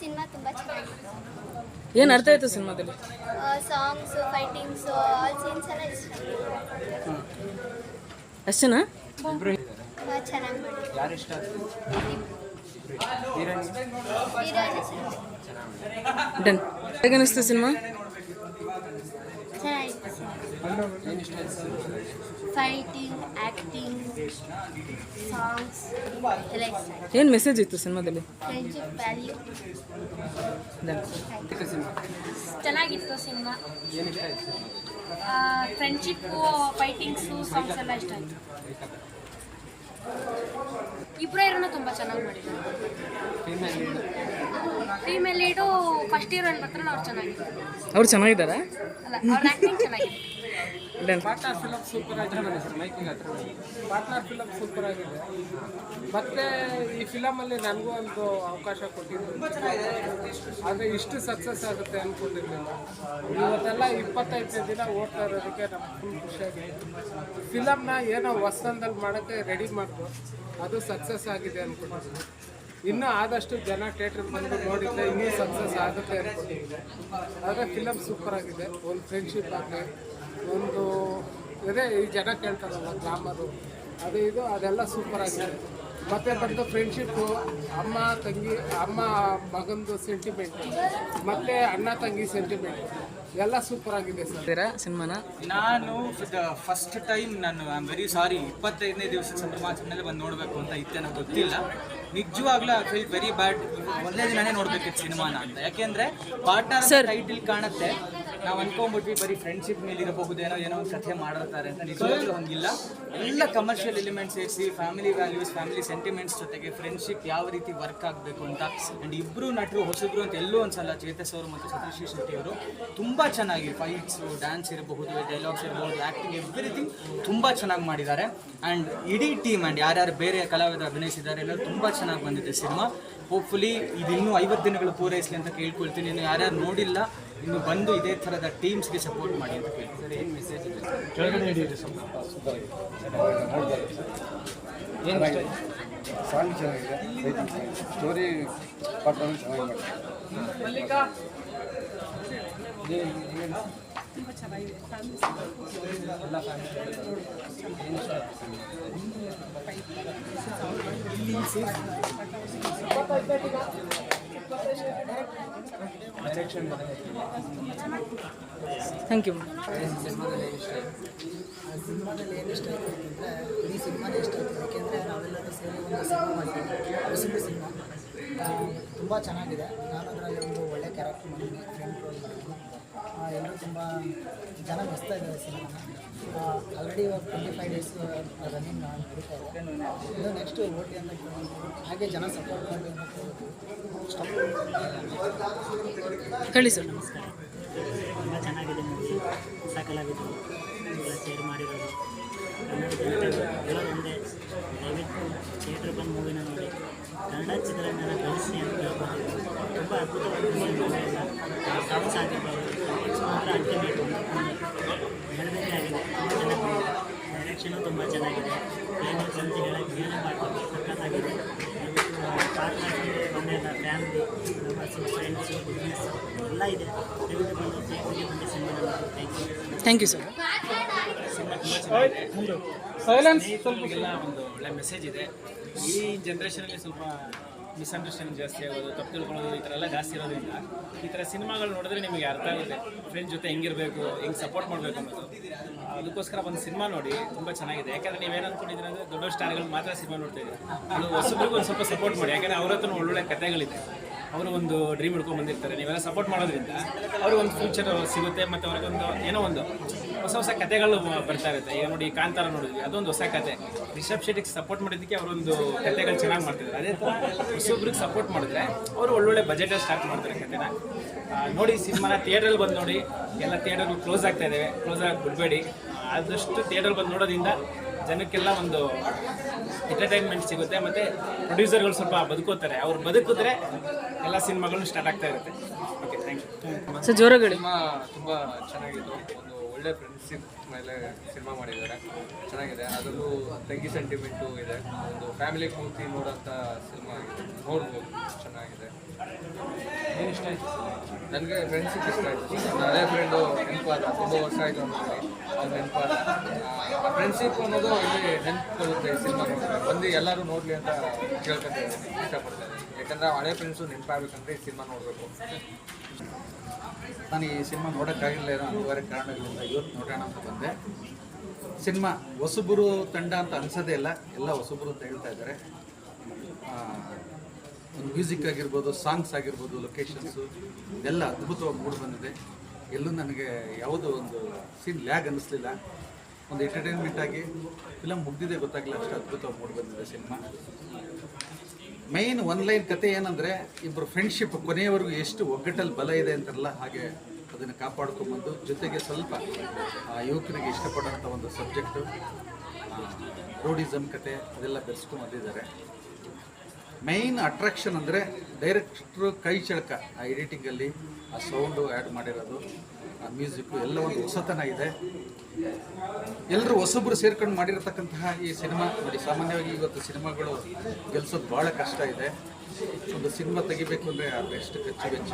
Cinema ತುಂಬ ಚೆನ್ನಾಗಿದೆ. ಏನು ಅರ್ಥ ಆಯ್ತು ಸಿನಿಮಾದಲ್ಲಿ? ಸಾಂಗ್ಸು ಫೈಟಿಂಗ್ಸು ಆಲ್ ಸೀನ್ಸ್ ಎಲ್ಲ ಇಷ್ಟ. ಅಷ್ಟೇನಾ? ಚೆನ್ನಾಗಿ ಮಾಡಿ ಯಾರು ಇಷ್ಟ? ಡನ್. ಹೇಗೆ ಅನಿಸ್ತು ಸಿನಿಮಾ? ಚೆನ್ನಾಗಿತ್ತು ಫೈಟಿಂಗ್ ಆ್ಯಕ್ಟಿಂಗ್ ಸಾಂಗ್ಸ್ ಏನು ಮೆಸೇಜ್ ಇತ್ತು ಸಿನಿಮಾದಲ್ಲಿ ಫ್ರೆಂಡ್ಶಿಪ್ ವ್ಯಾಲ್ಯೂ ಚೆನ್ನಾಗಿತ್ತು ಸಿನಿಮಾ ಫ್ರೆಂಡ್ಶಿಪ್ಪು ಫೈಟಿಂಗ್ಸು ಸಾಂಗ್ಸ್ ಎಲ್ಲ ಇಷ್ಟ ಆಯಿತು. ಇಬ್ಬರು ಹೀರೋನು ತುಂಬ ಚೆನ್ನಾಗಿ ಮಾಡಿದ್ದಾರೆ female female lead first heroine ಬರ್ತಾರೆ ಅವ್ರು ಚೆನ್ನಾಗಿದ್ದಾರೆ ಅವ್ರು ಚೆನ್ನಾಗಿದ್ದಾರೆ? ಅಲ್ಲ ಅವ್ರ ಆ್ಯಕ್ಟಿಂಗ್ ಚೆನ್ನಾಗಿದೆ ಡನ್ ಪಾರ್ಟ್ನರ್ ಫಿಲಮ್ ಸೂಪರ್ ಆಗಿದೆ ಸರ್ ಮೈಕಿಂಗ್ ಹತ್ರ ಪಾಟ್ನರ್ ಫಿಲಮ್ ಸೂಪರ್ ಆಗಿದೆ. ಮತ್ತೆ ಈ ಫಿಲಮಲ್ಲಿ ನನಗೂ ಒಂದು ಅವಕಾಶ ಕೊಟ್ಟಿದ್ದು ಆದರೆ ಇಷ್ಟು ಸಕ್ಸಸ್ ಆಗುತ್ತೆ ಅನ್ಕೊಂಡಿರ್ಲಿಲ್ಲ. ಇವತ್ತೆಲ್ಲ ಇಪ್ಪತ್ತೈದನೇ ದಿನ ಓಡ್ತಾ ಇರೋದಕ್ಕೆ ನಮ್ಗೆ ಫುಲ್ ಖುಷಿಯಾಗಿದೆ ಫಿಲಮ್ನ ಏನೋ ಹೊಸದಲ್ಲಿ ಮಾಡೋಕ್ಕೆ ರೆಡಿ ಮಾಡಿದ್ರು ಅದು ಸಕ್ಸಸ್ ಆಗಿದೆ ಅಂದ್ಕೊಂಡಿದ್ದೀನಿ ಇನ್ನೂ ಆದಷ್ಟು ಜನ ಥಿಯೇಟ್ರಿಗೆ ಬಂದು ನೋಡಿದ್ರೆ ಇನ್ನೂ ಸಕ್ಸಸ್ ಆಗುತ್ತೆ ಅಂದ್ಕೊಂಡಿದ್ದೀನಿ ಆದರೆ ಫಿಲಮ್ ಸೂಪರ್ ಆಗಿದೆ. ಒಂದು ಫ್ರೆಂಡ್ಶಿಪ್ ಆಗಲಿ, ಒಂದು, ಅದೇ ಈ ಜನ ಕೇಳ್ತಾರಲ್ಲ ಗ್ರಾಮರು ಅದು ಇದು, ಅದೆಲ್ಲ ಸೂಪರ್ ಆಗಿದೆ. ಮತ್ತೆ ಬಂದು ಫ್ರೆಂಡ್ಶಿಪ್ಪು ಅಮ್ಮ ತಂಗಿ ಅಮ್ಮ ಮಗಂದು ಸೆಂಟಿಮೆಂಟ್ ಮತ್ತೆ ಅಣ್ಣ ತಂಗಿ ಸೆಂಟಿಮೆಂಟ್ ಎಲ್ಲ ಸೂಪರ್ ಆಗಿದೆ ಸರ್. ಸಿನಿಮಾನ? ನಾನು ಫಸ್ಟ್ ಟೈಮ್ ನಾನು ಐ ಆಮ್ ವೆರಿ ಸಾರಿ ಇಪ್ಪತ್ತೈದನೇ ದಿವಸ ಸಂಭ್ರಮಾಚರಣೆಯಲ್ಲಿ ಬಂದು ನೋಡಬೇಕು ಅಂತ ಇತ್ತೆ ನನಗೆ ಗೊತ್ತಿಲ್ಲ. ನಿಜವಾಗ್ಲೂ ಐ ಫೀಲ್ ವೆರಿ ಬ್ಯಾಡ್ ಒಂದೇ ದಿನನೇ ನೋಡ್ಬೇಕಿತ್ತು ಸಿನಿಮಾನ ಅಂತ. ಯಾಕೆಂದ್ರೆ ಪಾರ್ಟ್ನರ್ ಟೈಟಿಲ್ ಕಾಣುತ್ತೆ. ನಾವು ಅನ್ಕೊಂಡ್ಬಿಟ್ವಿ ಬರೀ ಫ್ರೆಂಡ್ಶಿಪ್ ಮೇಲೆ ಇರಬಹುದೇನೋ ಏನೋ ಒಂದು ಕಥೆ ಮಾಡಿರ್ತಾರೆ ಅಂತ. ನಿಜವಾಗ್ಲೂ ಹಂಗಿಲ್ಲ. ಎಲ್ಲ ಕಮರ್ಷಿಯಲ್ ಎಲಿಮೆಂಟ್ಸ್ ಸೇರಿಸಿ ಫ್ಯಾಮಿಲಿ ವ್ಯಾಲ್ಯೂಸ್ ಫ್ಯಾಮಿಲಿ ಸೆಂಟಿಮೆಂಟ್ಸ್ ಜೊತೆಗೆ ಫ್ರೆಂಡ್ಶಿಪ್ ಯಾವ ರೀತಿ ವರ್ಕ್ ಆಗಬೇಕು ಅಂತ. ಆ್ಯಂಡ್ ಇಬ್ಬರು ನಟರು ಹೊಸಬ್ರು ಅಂತ ಎಲ್ಲೂ ಒಂದ್ಸಲ ಚೇತಸ್ ಅವರು ಮತ್ತು ಸತೀಶ್ ಶೆಟ್ಟಿ ಅವರು ತುಂಬ ಚೆನ್ನಾಗಿ ಫೈಟ್ಸು ಡ್ಯಾನ್ಸ್ ಇರಬಹುದು ಡೈಲಾಗ್ಸ್ ಇರಬಹುದು ಆ್ಯಕ್ಟಿಂಗ್ ಎವ್ರಿಥಿಂಗ್ ತುಂಬ ಚೆನ್ನಾಗಿ ಮಾಡಿದ್ದಾರೆ. ಆ್ಯಂಡ್ ಇಡೀ ಟೀಮ್ ಆ್ಯಂಡ್ ಯಾರ್ಯಾರು ಬೇರೆ ಕಲಾವಿದರು ಅಭಿನಯಿಸಿದ್ದಾರೆ ಎಲ್ಲರೂ ತುಂಬ ಚೆನ್ನಾಗಿ ಬಂದಿದೆ ಸಿನಿಮಾ. ಹೋಪ್ಫುಲಿ ಇದು ಇನ್ನೂ ಐವತ್ತು ದಿನಗಳು ಪೂರೈಸಲಿ ಅಂತ ಕೇಳ್ಕೊಳ್ತೀನಿ. ಇನ್ನು ಯಾರ್ಯಾರು ನೋಡಿಲ್ಲ ಇನ್ನು ಬಂದು ಇದೇ ಥರದ ಟೀಮ್ಸ್ಗೆ ಸಪೋರ್ಟ್ ಮಾಡಿ ಅಂತ ಕೇಳ್ತೀನಿ ಏನು ಮೆಸೇಜ್ ಇದೆ? ಏನು ಸಾಂಗ್ ಚೆನ್ನಾಗಿದೆ. ಸ್ಟೋರಿ ಪಾತ್ರ ಚೆನ್ನಾಗಿ ಮಾಡ್ತಾರೆ ಥ್ಯಾಂಕ್ ಯು ಸಿನಿಮಾದಲ್ಲಿ ಏನು ಯು ಯಾಕೆಂದರೆ ಸೇರಿ ತುಂಬ ಚೆನ್ನಾಗಿದೆ. ನಾನು ಅದರಲ್ಲಿ ಒಂದು ಒಳ್ಳೆ ಕ್ಯಾರೆಕ್ಟರ್ ಮಾಡಿದ್ದೀನಿ ಫ್ರೆಂಡ್ ರೋಲ್ ಮಾಡಿದ್ದೀನಿ ಎಲ್ಲರೂ ತುಂಬ ಜನ ಬರ್ತಾ ಇದ್ದಾರೆ ಸಿನಿಮಾ ಆಲ್ರೆಡಿ ಇವಾಗ ಟ್ವೆಂಟಿ ಫೈವ್ ಡೇಸ್ ರನ್ನಿಂಗ್ ನಡೀತಾ ಇದೆ. ಇದು ನೆಕ್ಸ್ಟ್ ಓಟಿ ಅಂತ ಹಾಗೆ ಜನ ಸಪೋರ್ಟ್ ಮಾಡಬೇಕು ಹೇಳಿ ಸರ್ ತುಂಬ ಚೆನ್ನಾಗಿದೆ ಮೂವಿ ಶೇರ್ ಮಾಡಿರೋದು. ಕನ್ನಡ ದಯವಿಟ್ಟು ಥಿಯೇಟ್ರ್ ಬಂದು ಮೂವಿನ ನೋಡಿ. ಕನ್ನಡ ಚಿತ್ರರಂಗನ ಕಲಿಸಿ ಅಂತ ಹೇಳ್ಬೋದು. ತುಂಬ ಅದ್ಭುತವಾದ ಮೂವಿ ಎಲ್ಲ ಸಾಂಗ್ಸ್ ಆಗಿರ್ಬೋದು ಮಾತ್ರ ಅಲ್ಟಿಮೇಟ್ ಹೇಳಬೇಕೇ ಆಗಿದೆ ತುಂಬ ಚೆನ್ನಾಗಿ ಬಂದಿದೆ ಡೈರೆಕ್ಷನು ತುಂಬ ಚೆನ್ನಾಗಿದೆ. ಏನು ಅಂತ ಹೇಳಕ್ಕೆ ಏನು ಮಾಡ್ತಾರೆ ಸಕ್ಕತ್ತಾಗಿದೆ ಪಾರ್ಟ್ನರ್ಶಿಪ್ ಬಂದಿಲ್ಲ ಫ್ಯಾಮಿಲಿ ಫ್ರೆಂಡ್ಸು ಬಿಸ್ನೆಸ್ ಎಲ್ಲ ಇದೆ. ದಯವಿಟ್ಟು ಬಂದು ಥಿಯೇಟ್ರಿಗೆ ಬಂದು cinema thank you thank you sir ಸ್ನೇಹಿತರಿಗೆಲ್ಲ ಒಂದು ಒಳ್ಳೆ ಮೆಸೇಜ್ ಇದೆ. ಈ ಜನ್ರೇಷನಲ್ಲಿ ಸ್ವಲ್ಪ ಮಿಸ್ಅಂಡರ್ಸ್ಟ್ಯಾಂಡಿಂಗ್ ಜಾಸ್ತಿ ಆಗೋದು, ತಪ್ಪು ತಿಳ್ಕೊಳ್ಳೋದು ಈ ಥರ ಎಲ್ಲ ಜಾಸ್ತಿ ಇರೋದ್ರಿಂದ ಈ ಥರ ಸಿನಿಮಾಗಳು ನೋಡಿದ್ರೆ ನಿಮಗೆ ಅರ್ಥ ಆಗುತ್ತೆ ಫ್ರೆಂಡ್ ಜೊತೆ ಹೆಂಗಿರಬೇಕು, ಹೆಂಗೆ ಸಪೋರ್ಟ್ ಮಾಡಬೇಕು ಅನ್ನೋದು. ಅದಕ್ಕೋಸ್ಕರ ಒಂದು ಸಿನಿಮಾ ನೋಡಿ, ತುಂಬ ಚೆನ್ನಾಗಿದೆ. ಯಾಕಂದರೆ ನೀವೇನು ಏನು ಅಂದರೆ ದೊಡ್ಡ ಸ್ಟಾರ್ಗಳು ಮಾತ್ರ ಸಿನಿಮಾ ನೋಡ್ತಾ ಇದ್ದೀವಿ ಅದು ಹೊಸಬ್ರಿಗೂ ಒಂದು ಸ್ವಲ್ಪ ಸಪೋರ್ಟ್ ಮಾಡಿ. ಯಾಕಂದರೆ ಅವ್ರ ಹತ್ರ ಒಳ್ಳೊಳ್ಳೆ ಕಥೆಗಳಿದೆ. ಅವರು ಒಂದು ಡ್ರೀಮ್ ಹಿಡ್ಕೊಂಡು ಬಂದಿರ್ತಾರೆ. ನೀವೆಲ್ಲ ಸಪೋರ್ಟ್ ಮಾಡೋದ್ರಿಂದ ಅವ್ರಿಗೆ ಒಂದು ಫ್ಯೂಚರ್ ಸಿಗುತ್ತೆ ಮತ್ತು ಅವ್ರಿಗೊಂದು ಏನೋ ಒಂದು ಹೊಸ ಹೊಸ ಕಥೆಗಳು ಬರ್ತಾ ಇರುತ್ತೆ. ಈಗ ನೋಡಿ ಕಾಂತಾರ ನೋಡಿದ್ವಿ, ಅದೊಂದು ಹೊಸ ಕತೆ ರಿಷಬ್ ಶೆಟ್ಟಿಗೆ ಸಪೋರ್ಟ್ ಮಾಡಿದ್ದಕ್ಕೆ ಅವರೊಂದು ಕತೆಗಳು ಚೆನ್ನಾಗಿ ಮಾಡ್ತಿದ್ದಾರೆ ಅದೇ ಥರ ಹೊಸೊಬ್ರಿಗೆ ಸಪೋರ್ಟ್ ಮಾಡಿದ್ರೆ ಅವರು ಒಳ್ಳೊಳ್ಳೆ ಬಜೆಟಲ್ಲಿ ಸ್ಟಾರ್ಟ್ ಮಾಡ್ತಾರೆ ಕತೆನ ನೋಡಿ ಸಿನಿಮಾನ ಥಿಯೇಟ್ರಲ್ಲಿ ಬಂದು ನೋಡಿ, ಎಲ್ಲ ಥಿಯೇಟರ್ಗಳು ಕ್ಲೋಸ್ ಆಗ್ತಾ ಇದ್ದಾವೆ ಕ್ಲೋಸ್ ಆಗಿ ಬಿಡಬೇಡಿ. ಆದಷ್ಟು ಥಿಯೇಟರ್ ಬಂದು ನೋಡೋದ್ರಿಂದ ಜನಕ್ಕೆಲ್ಲ ಒಂದು ಎಂಟರ್ಟೈನ್ಮೆಂಟ್ ಸಿಗುತ್ತೆ ಮತ್ತು ಪ್ರೊಡ್ಯೂಸರ್ಗಳು ಸ್ವಲ್ಪ ಬದುಕೋತಾರೆ. ಅವ್ರು ಬದುಕಿದ್ರೆ ಎಲ್ಲ ಸಿನಿಮಾಗಳು ಸ್ಟಾರ್ಟ್ ಆಗ್ತಾ ಇರುತ್ತೆ. ಓಕೆ ಥ್ಯಾಂಕ್ ಯು ಸರ್ ಜೋರಗಳು ಸಿನಿಮಾ ತುಂಬ ಚೆನ್ನಾಗಿತ್ತು. ಒಂದು ಒಳ್ಳೆ ಫ್ರೆಂಡ್ಶಿಪ್ ಮೇಲೆ ಸಿನಿಮಾ ಮಾಡಿದ್ದಾರೆ. ಚೆನ್ನಾಗಿದೆ. ಅದರಲ್ಲೂ ತಂಗಿ ಸೆಂಟಿಮೆಂಟು ಇದೆ. ಒಂದು ಫ್ಯಾಮಿಲಿ ಪೂರ್ತಿ ನೋಡೋಂಥ ಸಿನಿಮಾ ಆಗಿದೆ. ನೋಡ್ಬೋದು. ಚೆನ್ನಾಗಿದೆ. ನನಗೆ ಫ್ರೆಂಡ್ಶಿಪ್ ಇಷ್ಟ ಆಯಿತು. ನನ್ನ ಹಳೆ ಫ್ರೆಂಡು ನೆನಪಾದ ತುಂಬ ವರ್ಷ ಆಯಿತು ಅಂತ ನೆನ್ಪಾದ ಫ್ರೆಂಡ್ಶಿಪ್ ಅನ್ನೋದು ಇಲ್ಲಿ ನೆನ್ಪುಕೊಳ್ಳುತ್ತೆ ಸಿನಿಮಾ ನೋಡಿದ್ರೆ. ಬಂದು ಎಲ್ಲರೂ ನೋಡಲಿ ಅಂತ ಕೇಳ್ಕೊಂಡೆ ಇಷ್ಟಪಡ್ತಾರೆ ಯಾಕಂದರೆ ಹಳೆ ಫ್ರೆಂಡ್ಸು ನೆನಪಾಗಬೇಕಂದ್ರೆ ಈ ಸಿನಿಮಾ ನೋಡಬೇಕು. ನಾನು ಈ ಸಿನಿಮಾ ನೋಡೋಕ್ಕಾಗಿಲ್ಲ, ಏನೋ ಅನಿವಾರ್ಯ ಕಾರಣಗಳಿಂದ ಇವತ್ತು ನೋಡೋಣ ಅಂತ ಬಂದೆ. ಸಿನಿಮಾ ಹೊಸಬರು ತಂಡ ಅಂತ ಅನಿಸೋದೇ ಇಲ್ಲ. ಎಲ್ಲ ಹೊಸಬರು ಅಂತ ಹೇಳ್ತಾ ಇದ್ದಾರೆ. ಮ್ಯೂಸಿಕ್ ಆಗಿರ್ಬೋದು ಸಾಂಗ್ಸ್ ಆಗಿರ್ಬೋದು ಲೊಕೇಶನ್ಸು ಎಲ್ಲ ಅದ್ಭುತವಾಗಿ ಮೂಡಿ ಬಂದಿದೆ. ಎಲ್ಲೂ ನನಗೆ ಯಾವುದೋ ಒಂದು ಸೀನ್ ಲ್ಯಾಗ್ ಅನ್ನಿಸ್ಲಿಲ್ಲ. ಒಂದು ಎಂಟರ್ಟೈನ್ಮೆಂಟ್ ಆಗಿ ಫಿಲಮ್ ಮುಗ್ದಿದೆ ಗೊತ್ತಾಗಲಿಲ್ಲ ಅಷ್ಟು ಅದ್ಭುತವಾಗಿ ಮೂಡಿ ಬಂದಿದೆ ಸಿನಿಮಾ ಮೈನ್ ಒನ್ ಲೈನ್ ಕತೆ ಏನಂದರೆ ಇಬ್ಬರು ಫ್ರೆಂಡ್ಶಿಪ್ ಕೊನೆಯವರೆಗೂ ಎಷ್ಟು ಒಗ್ಗಟ್ಟಲ್ಲಿ ಬಲ ಇದೆ ಅಂತಾರಲ್ಲ ಹಾಗೆ ಅದನ್ನು ಕಾಪಾಡ್ಕೊಂಬಂದು ಜೊತೆಗೆ ಸ್ವಲ್ಪ ಆ, ಯುವಕರಿಗೆ ಇಷ್ಟಪಡೋಂಥ ಒಂದು ಸಬ್ಜೆಕ್ಟು ರೋಡಿಸಮ್ ಕತೆ ಅದೆಲ್ಲ ಬೆರೆಸ್ಕೊಂಡು ಬಂದಿದ್ದಾರೆ ಮೈನ್ ಅಟ್ರಾಕ್ಷನ್ ಅಂದರೆ ಡೈರೆಕ್ಟ್ರು ಕೈ ಚಳಕ, ಆ ಎಡಿಟಿಂಗಲ್ಲಿ ಆ ಸೌಂಡು ಆ್ಯಡ್ ಮಾಡಿರೋದು, ಆ ಮ್ಯೂಸಿಕ್ಕು ಎಲ್ಲ ಒಂದು ಹೊಸತನ ಇದೆ. ಎಲ್ಲರೂ ಹೊಸಬ್ರು ಸೇರ್ಕೊಂಡು ಮಾಡಿರತಕ್ಕಂತಹ ಈ ಸಿನಿಮಾ, ನೋಡಿ ಸಾಮಾನ್ಯವಾಗಿ ಇವತ್ತು ಸಿನಿಮಾಗಳು ಗೆಲ್ಸೋದು ಭಾಳ ಕಷ್ಟ ಇದೆ. ಒಂದು ಸಿನಿಮಾ ತೆಗಿಬೇಕು ಅಂದರೆ ಅದೆಷ್ಟು ಖರ್ಚು ವೆಚ್ಚ.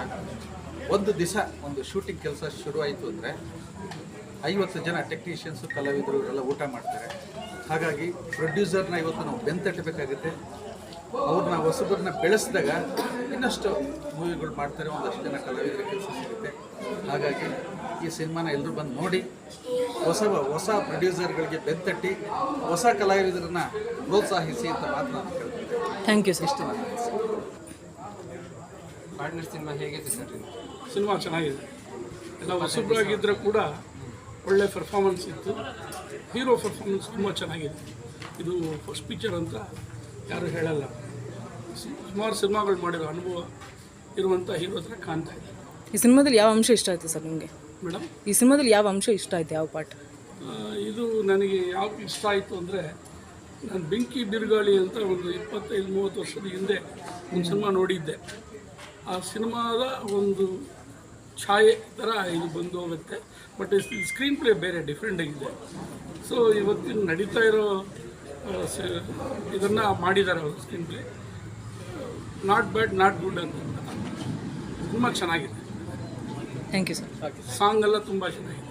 ಒಂದು ದಿವಸ ಒಂದು ಶೂಟಿಂಗ್ ಕೆಲಸ ಶುರು ಆಯಿತು ಅಂದರೆ ಐವತ್ತು ಜನ ಟೆಕ್ನಿಷಿಯನ್ಸು ಕಲಾವಿದರು ಇವರೆಲ್ಲ ಊಟ ಮಾಡ್ತಾರೆ. ಹಾಗಾಗಿ ಪ್ರೊಡ್ಯೂಸರ್ನ ಇವತ್ತು ನಾವು ಬೆಂತಟ್ಟಬೇಕಾಗುತ್ತೆ. ಅವ್ರನ್ನ ಹೊಸಬ್ರನ್ನ ಬೆಳೆಸಿದಾಗ ಇನ್ನಷ್ಟು ಮೂವಿಗಳು ಮಾಡ್ತಾರೆ ಒಂದಷ್ಟು ಜನ ಕಲಾವಿದರ ಕೆಲಸ ಸಿಗುತ್ತೆ. ಹಾಗಾಗಿ ಈ ಸಿನಿಮಾನ ಎಲ್ಲರೂ ಬಂದು ನೋಡಿ ಹೊಸ ಹೊಸ ಪ್ರೊಡ್ಯೂಸರ್ಗಳಿಗೆ ಬೆಂತಟ್ಟಿ ಹೊಸ ಕಲಾವಿದರನ್ನ ಪ್ರೋತ್ಸಾಹಿಸಿ ಅಂತ ಮಾತು ನಾನು ಕೇಳ್ತೀನಿ ಥ್ಯಾಂಕ್ ಯು ಸರ್ ಇಷ್ಟು ನಾನು ಪಾರ್ಟ್ನರ್ ಸಿನಿಮಾ ಹೇಗಿದೆ ಸರ್ ಸಿನಿಮಾ ಚೆನ್ನಾಗಿದೆ. ಎಲ್ಲ ಹೊಸಬ್ರಾಗಿದ್ದರೂ ಕೂಡ ಒಳ್ಳೆ ಪರ್ಫಾರ್ಮೆನ್ಸ್ ಇತ್ತು. ಹೀರೋ ಪರ್ಫಾರ್ಮೆನ್ಸ್ ತುಂಬ ಚೆನ್ನಾಗಿದೆ. ಇದು ಫಸ್ಟ್ ಪಿಕ್ಚರ್ ಅಂತ ಯಾರು ಹೇಳಲ್ಲ. ಸುಮಾರು ಸಿನಿಮಾಗಳು ಮಾಡಿರೋ ಅನುಭವ ಇರುವಂಥ ಹೀರೋ ಹತ್ರ ಕಾಣ್ತಾ ಇದೆ. ಈ ಸಿನಿಮಾದಲ್ಲಿ ಯಾವ ಅಂಶ ಇಷ್ಟ ಆಯಿತು ಸರ್ ನಿಮಗೆ? ಮೇಡಮ್ ಈ ಸಿನಿಮಾದಲ್ಲಿ ಯಾವ ಅಂಶ ಇಷ್ಟ ಆಯ್ತು ಯಾವ ಪಾಠ? ಇದು ನನಗೆ ಯಾವ ಇಷ್ಟ ಆಯಿತು ಅಂದರೆ ನಾನು ಬೆಂಕಿ ಬಿರುಗಾಳಿ ಅಂತ ಒಂದು ಇಪ್ಪತ್ತೈದು ಮೂವತ್ತು ವರ್ಷದ ಹಿಂದೆ ಒಂದು ಸಿನಿಮಾ ನೋಡಿದ್ದೆ. ಆ ಸಿನಿಮಾದ ಒಂದು ಛಾಯೆ ಥರ ಇದು ಬಂದು ಹೋಗುತ್ತೆ. ಬಟ್ ಸ್ಕ್ರೀನ್ ಪ್ಲೇ ಬೇರೆ ಡಿಫ್ರೆಂಟ್ ಆಗಿದೆ. ಸೊ ಇವತ್ತಿನ ನಡೀತಾ ಇರೋ ಇದನ್ನು ಮಾಡಿದ್ದಾರೆ ಅವರು screenplay. Not bad not good ಅಂತ. ತುಂಬ ಚೆನ್ನಾಗಿದೆ. ಥ್ಯಾಂಕ್ ಯು ಸರ್ ಸಾಂಗ್ ಎಲ್ಲ ತುಂಬ ಚೆನ್ನಾಗಿದೆ.